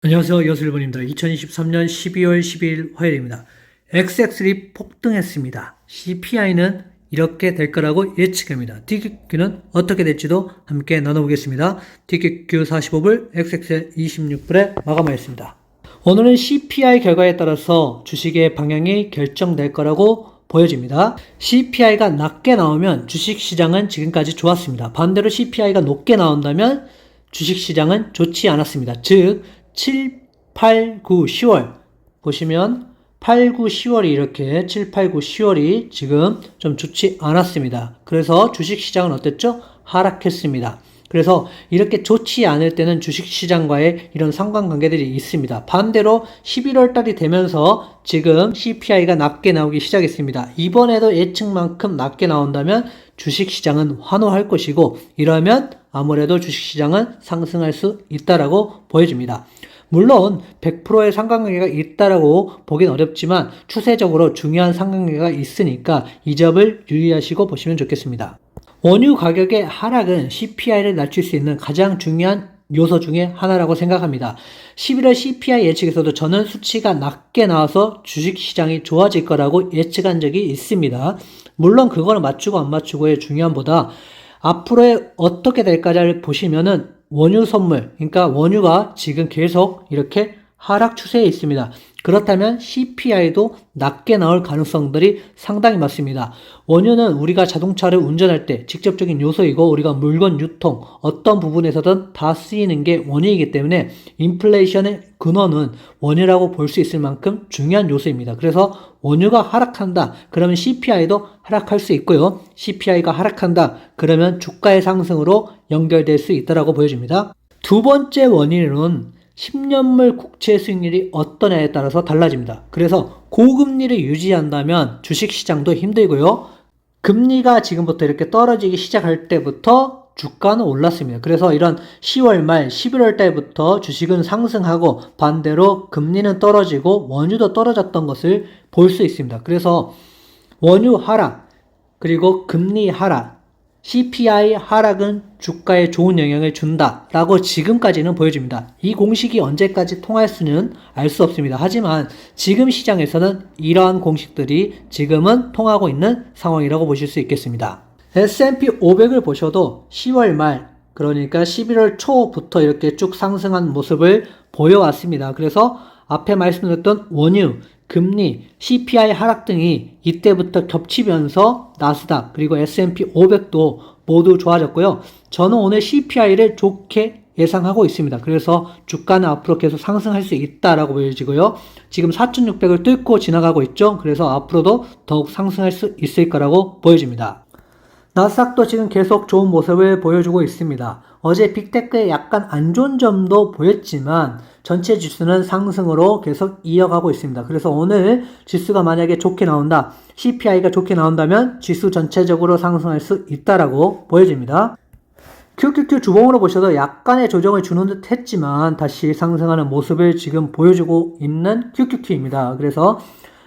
안녕하세요. 여슬본입니다. 2023년 12월 12일 화요일입니다. XX이 폭등했습니다. CPI는 이렇게 될 거라고 예측합니다. TQQ는 어떻게 될지도 함께 나눠보겠습니다. TQQ 45불, XXL 26불에 마감하였습니다. 오늘은 CPI 결과에 따라서 주식의 방향이 결정될 거라고 보여집니다. CPI가 낮게 나오면 주식시장은 지금까지 좋았습니다. 반대로 CPI가 높게 나온다면 주식시장은 좋지 않았습니다. 즉, 7, 8, 9, 10월 보시면 8, 9, 10월이 이렇게 7, 8, 9, 10월이 지금 좀 좋지 않았습니다. 그래서 주식시장은 어땠죠? 하락했습니다. 그래서 이렇게 좋지 않을 때는 주식시장과의 이런 상관관계들이 있습니다. 반대로 11월 달이 되면서 지금 CPI가 낮게 나오기 시작했습니다. 이번에도 예측만큼 낮게 나온다면 주식시장은 환호할 것이고 이러면 아무래도 주식시장은 상승할 수 있다라고 보여집니다. 물론 100%의 상관관계가 있다라고 보긴 어렵지만 추세적으로 중요한 상관관계가 있으니까 이 점을 유의하시고 보시면 좋겠습니다. 원유 가격의 하락은 CPI를 낮출 수 있는 가장 중요한 요소 중에 하나라고 생각합니다. 11월 CPI 예측에서도 저는 수치가 낮게 나와서 주식시장이 좋아질 거라고 예측한 적이 있습니다. 물론 그거는 맞추고 안 맞추고의 중요함보다 앞으로의 어떻게 될까를 보시면은 원유 선물, 그러니까 원유가 지금 계속 이렇게 하락 추세에 있습니다. 그렇다면 CPI도 낮게 나올 가능성들이 상당히 많습니다. 원유는 우리가 자동차를 운전할 때 직접적인 요소이고 우리가 물건 유통 어떤 부분에서든 다 쓰이는 게 원유이기 때문에 인플레이션의 근원은 원유라고 볼 수 있을 만큼 중요한 요소입니다. 그래서 원유가 하락한다. 그러면 CPI도 하락할 수 있고요. CPI가 하락한다. 그러면 주가의 상승으로 연결될 수 있다라고 보여집니다. 두 번째 원인은 10년물 국채 수익률이 어떠냐에 따라서 달라집니다. 그래서 고금리를 유지한다면 주식시장도 힘들고요. 금리가 지금부터 이렇게 떨어지기 시작할 때부터 주가는 올랐습니다. 그래서 이런 10월 말 11월 달부터 주식은 상승하고 반대로 금리는 떨어지고 원유도 떨어졌던 것을 볼 수 있습니다. 그래서 원유 하락 그리고 금리 하락 CPI 하락은 주가에 좋은 영향을 준다라고 지금까지는 보여집니다. 이 공식이 언제까지 통할 수는 알 수 없습니다. 하지만 지금 시장에서는 이러한 공식들이 지금은 통하고 있는 상황이라고 보실 수 있겠습니다. S&P 500을 보셔도 10월 말 그러니까 11월 초부터 이렇게 쭉 상승한 모습을 보여왔습니다. 그래서 앞에 말씀드렸던 원유, 금리, CPI 하락 등이 이때부터 겹치면서 나스닥 그리고 S&P 500도 모두 좋아졌고요. 저는 오늘 CPI를 좋게 예상하고 있습니다. 그래서 주가는 앞으로 계속 상승할 수 있다라고 보여지고요. 지금 4,600을 뚫고 지나가고 있죠. 그래서 앞으로도 더욱 상승할 수 있을 거라고 보여집니다. 나스닥도 지금 계속 좋은 모습을 보여주고 있습니다. 어제 빅테크에 약간 안 좋은 점도 보였지만 전체 지수는 상승으로 계속 이어가고 있습니다. 그래서 오늘 지수가 만약에 좋게 나온다, CPI가 좋게 나온다면 지수 전체적으로 상승할 수 있다라고 보여집니다. QQQ 주봉으로 보셔도 약간의 조정을 주는 듯 했지만 다시 상승하는 모습을 지금 보여주고 있는 QQQ입니다. 그래서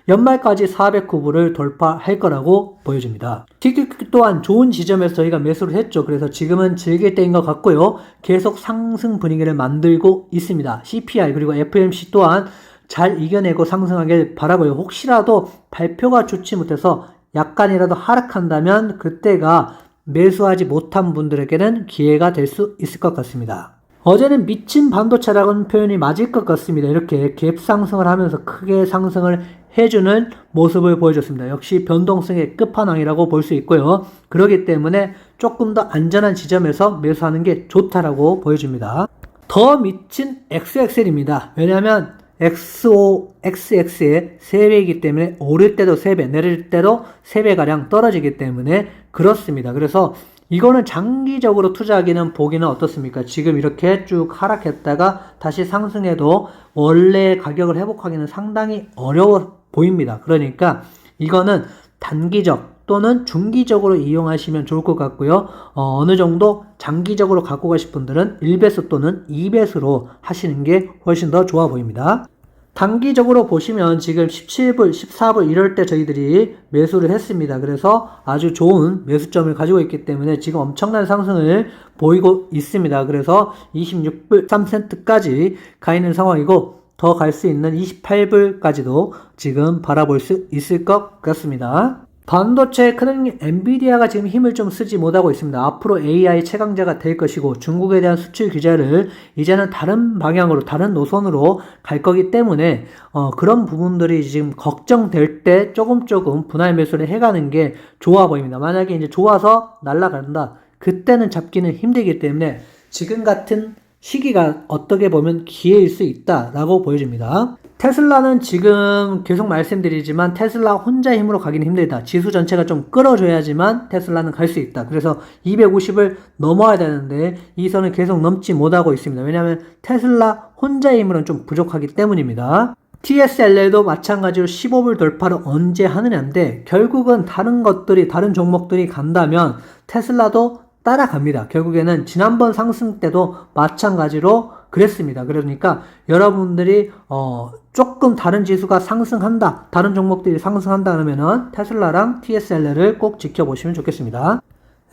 연말까지 409불을 돌파할 거라고 보여집니다. TQQ 또한 좋은 지점에서 저희가 매수를 했죠. 그래서 지금은 즐길 때인 것 같고요. 계속 상승 분위기를 만들고 있습니다. CPI 그리고 FMC 또한 잘 이겨내고 상승하길 바라고요. 혹시라도 발표가 좋지 못해서 약간이라도 하락한다면 그때가 매수하지 못한 분들에게는 기회가 될 수 있을 것 같습니다. 어제는 미친 반도체라는 표현이 맞을 것 같습니다. 이렇게 갭 상승을 하면서 크게 상승을 해주는 모습을 보여줬습니다. 역시 변동성의 끝판왕이라고 볼 수 있고요. 그렇기 때문에 조금 더 안전한 지점에서 매수하는 게 좋다라고 보여줍니다. 더 미친 XXL입니다. 왜냐하면 XO, XX의 3배이기 때문에 오를 때도 3배, 내릴 때도 3배가량 떨어지기 때문에 그렇습니다. 그래서 이거는 장기적으로 투자하기는 보기는 어떻습니까? 지금 이렇게 쭉 하락했다가 다시 상승해도 원래 가격을 회복하기는 상당히 어려워 보입니다. 그러니까 이거는 단기적 또는 중기적으로 이용하시면 좋을 것 같고요. 어, 느 정도 장기적으로 갖고 가실 분들은 1배수 또는 2배수로 하시는 게 훨씬 더 좋아 보입니다. 단기적으로 보시면 지금 17불, 14불 이럴 때 저희들이 매수를 했습니다. 그래서 아주 좋은 매수점을 가지고 있기 때문에 지금 엄청난 상승을 보이고 있습니다. 그래서 26불 3센트까지 가 있는 상황이고 더 갈 수 있는 28불까지도 지금 바라볼 수 있을 것 같습니다. 반도체 큰 엔비디아가 지금 힘을 좀 쓰지 못하고 있습니다. 앞으로 AI 최강자가 될 것이고 중국에 대한 수출 규제를 이제는 다른 방향으로 다른 노선으로 갈 거기 때문에 어, 그런 부분들이 지금 걱정될 때 조금 조금 분할 매수를 해가는 게 좋아 보입니다. 만약에 이제 좋아서 날아간다. 그때는 잡기는 힘들기 때문에 지금 같은 시기가 어떻게 보면 기회일 수 있다라고 보여집니다. 테슬라는 지금 계속 말씀드리지만 테슬라 혼자 힘으로 가기는 힘들다. 지수 전체가 좀 끌어줘야지만 테슬라는 갈 수 있다. 그래서 250을 넘어야 되는데 이 선을 계속 넘지 못하고 있습니다. 왜냐하면 테슬라 혼자 힘으로는 좀 부족하기 때문입니다. TSLL도 마찬가지로 15불 돌파를 언제 하느냐인데 결국은 다른 것들이 다른 종목들이 간다면 테슬라도 따라갑니다. 결국에는 지난번 상승 때도 마찬가지로 그랬습니다. 그러니까 여러분들이 어 조금 다른 지수가 상승한다, 다른 종목들이 상승한다 그러면은 테슬라랑 TSL을 꼭 지켜보시면 좋겠습니다.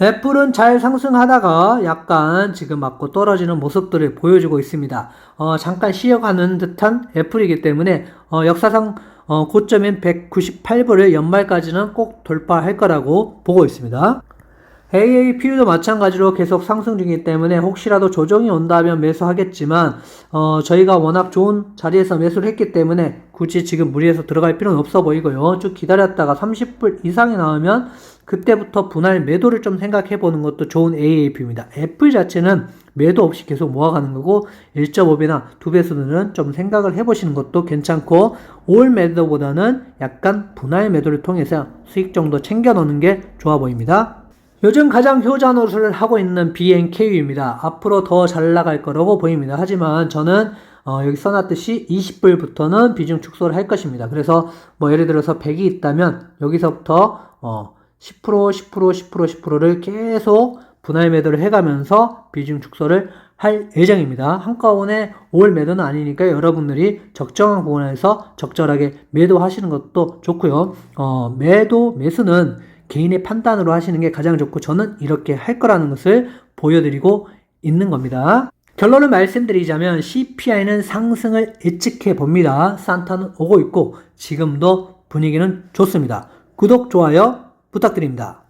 애플은 잘 상승하다가 약간 지금 맞고 떨어지는 모습들을 보여주고 있습니다. 어, 잠깐 쉬어가는 듯한 애플이기 때문에 어, 역사상 어, 고점인 198불을 연말까지는 꼭 돌파할 거라고 보고 있습니다. AAPU도 마찬가지로 계속 상승 중이기 때문에 혹시라도 조정이 온다면 매수하겠지만 어, 저희가 워낙 좋은 자리에서 매수를 했기 때문에 굳이 지금 무리해서 들어갈 필요는 없어 보이고요. 쭉 기다렸다가 30불 이상이 나오면 그때부터 분할 매도를 좀 생각해 보는 것도 좋은 AAP입니다. 애플 자체는 매도 없이 계속 모아가는 거고 1.5배나 2배 수준은 좀 생각을 해보시는 것도 괜찮고 올 매도보다는 약간 분할 매도를 통해서 수익 정도 챙겨 놓는 게 좋아 보입니다. 요즘 가장 효자 노릇을 하고 있는 BNKU입니다. 앞으로 더 잘 나갈 거라고 보입니다. 하지만 저는 어, 여기 써놨듯이 20불부터는 비중 축소를 할 것입니다. 그래서 뭐 예를 들어서 100이 있다면 여기서부터 어, 10%, 10%, 10%, 10%를 계속 분할 매도를 해가면서 비중 축소를 할 예정입니다. 한꺼번에 올 매도는 아니니까 여러분들이 적정한 부분에서 적절하게 매도하시는 것도 좋고요. 어, 매도, 매수는 개인의 판단으로 하시는 게 가장 좋고 저는 이렇게 할 거라는 것을 보여드리고 있는 겁니다. 결론을 말씀드리자면 CPI는 상승을 예측해 봅니다. 산타는 오고 있고 지금도 분위기는 좋습니다. 구독, 좋아요 부탁드립니다.